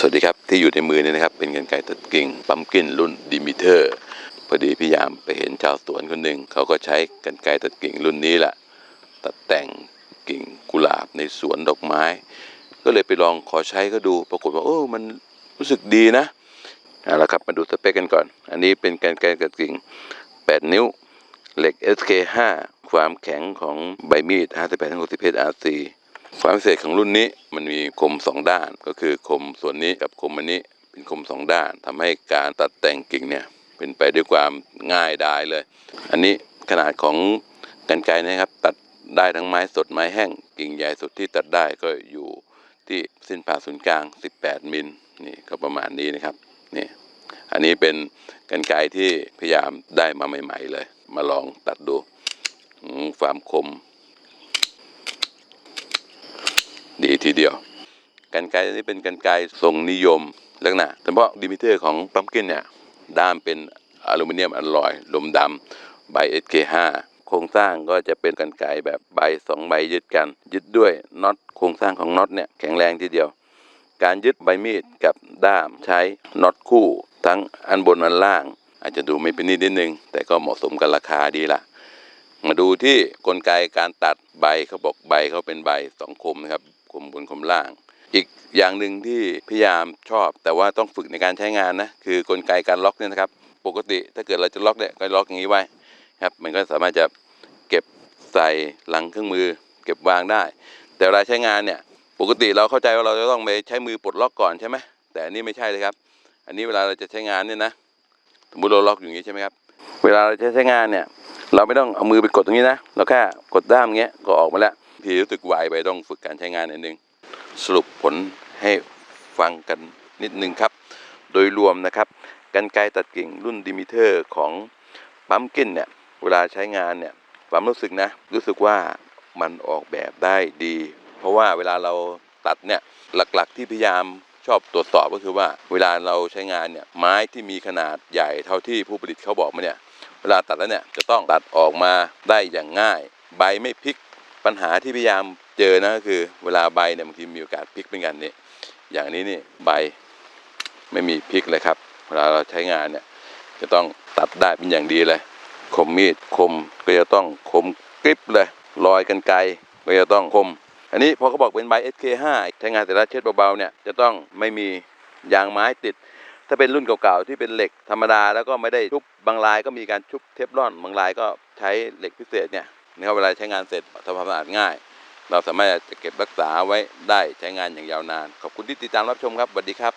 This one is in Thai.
สวัสดีครับ ที่อยู่ในมือนี่นะครับ เป็นกันไกรตัดกิ่งปั๊มกินรุ่นดิมิเตอร์ พอดีพี่ยามไปเห็นชาวสวนคนหนึ่งเขาก็ใช้กันไกรตัดกิ่งรุ่นนี้แหละตัดแต่งกิ่งกุหลาบในสวนดอกไม้ ก็เลยไปลองขอใช้ก็ดู ปรากฏว่าโอ้มันรู้สึกดีนะเอาละครับมาดูสเปคกันก่อน อันนี้เป็นกันไกรตัดกิ่ง 8 นิ้วเหล็ก SK5 ความแข็งของใบมีด 58-60 RC ความพิเศษของรุ่นนี้มันมีคมสองด้าน ก็คือคมส่วนนี้กับคมอันนี้เป็นคมสองด้านทำให้การตัดแต่งกิ่งเนี่ยเป็นไปด้วยความง่ายดายเลย อันนี้ขนาดของกันไกนะครับ ตัดได้ทั้งไม้สดไม้แห้ง กิ่งใหญ่สุดที่ตัดได้ก็อยู่ที่เส้นผ่าศูนย์กลาง 18 มิลนี่ก็ประมาณนี้นะครับนี่อันนี้เป็นกันไกที่พยายามได้มาใหม่ ๆ เลย มาลองตัดดูความคม ดีทีเดียว กันไกนี้เป็นกันไกทรงนิยมลักษณะแต่เพราะดิมิเตอร์ของปั๊มกินเนี่ยด้ามเป็นอลูมิเนียมอลลอยลมดำใบ SK5 โครงสร้างก็จะเป็นกันไกแบบใบสองใบยึดกัน ยึดด้วยน็อตโครงสร้างของน็อตเนี่ยแข็งแรงทีเดียว การยึดใบมีดกับด้ามใช้น็อตคู่ ทั้งอันบนอันล่าง อาจจะดูไม่เป็นนิดนิดนึง แต่ก็เหมาะสมกับราคาดีละ มาดูที่กลไกการตัดใบเขาบอกใบเขาเป็นใบสองคมนะครับคมบนคมล่าง อีกอย่างหนึ่งที่พยายามชอบ แต่ว่าต้องฝึกในการใช้งานนะคือกลไกการล็อกเนี่ยนะครับ ปกติถ้าเกิดเราจะล็อกเนี่ยก็ล็อกอย่างนี้ไว้ครับมันก็สามารถจะเก็บใส่หลังเครื่องมือ เก็บวางได้ แต่เวลาใช้งานเนี่ยปกติเราเข้าใจว่าเราจะต้องไปใช้มือปลดล็อกก่อนใช่ไหมแต่อันนี้ไม่ใช่เลยครับ อันนี้เวลาเราจะใช้งานเนี่ยนะสมมติเราล็อกอยู่อย่างนี้ใช่ไหมครับเวลาเราจะใช้งานเนี่ย เราไม่ต้องเอามือไปกดตรงนี้นะ เราแค่กดด้ามอย่างเงี้ยก็ออกมาแล้วทีรู้สึกไวไปต้องฝึกการใช้งานนิดนึง สรุปผลให้ฟังกันนิดนึงครับ โดยรวมนะครับกันไกตัดกิ่งรุ่นดิมิเตอร์ของปั๊มกินเนี่ยเวลาใช้งานเนี่ยความรู้สึกนะรู้สึกว่ามันออกแบบได้ดี เพราะว่าเวลาเราตัดเนี่ยหลักๆที่พยายามชอบตรวจสอบก็คือว่า เวลาเราใช้งานเนี่ยไม้ที่มีขนาดใหญ่เท่าที่ผู้ผลิตเขาบอกมาเนี่ย เวลาตัดแล้วเนี่ยจะต้องตัดออกมาได้อย่างง่าย ใบไม่พลิกปัญหาที่พยายามเจอนะก็คือ เวลาใบเนี่ยบางทีมีโอกาสพลิกเป็นกันนี่อย่างนี้นี่ใบไม่มีพลิกเลยครับ เวลาเราใช้งานเนี่ยจะต้องตัดได้เป็นอย่างดีเลย คมมีดคมก็จะต้องคมกริบเลยรอยกันไกรก็จะต้องคม อันนี้พอเขาบอกเป็นใบ SK5 ใช้งานแต่ละเช็ดเบาๆเนี่ยจะต้องไม่มียางไม้ติด ถ้าเป็นรุ่นเก่าๆที่เป็นเหล็กธรรมดาแล้วก็ไม่ได้ชุบบางลายก็มีการชุบเทฟลอนบางลายก็ใช้เหล็กพิเศษเนี่ยนะครับเวลาใช้งานเสร็จทำความสะอาดง่าย เราสามารถจะเก็บรักษาไว้ได้ใช้งานอย่างยาวนาน ขอบคุณที่ติดตามรับชมครับสวัสดีครับ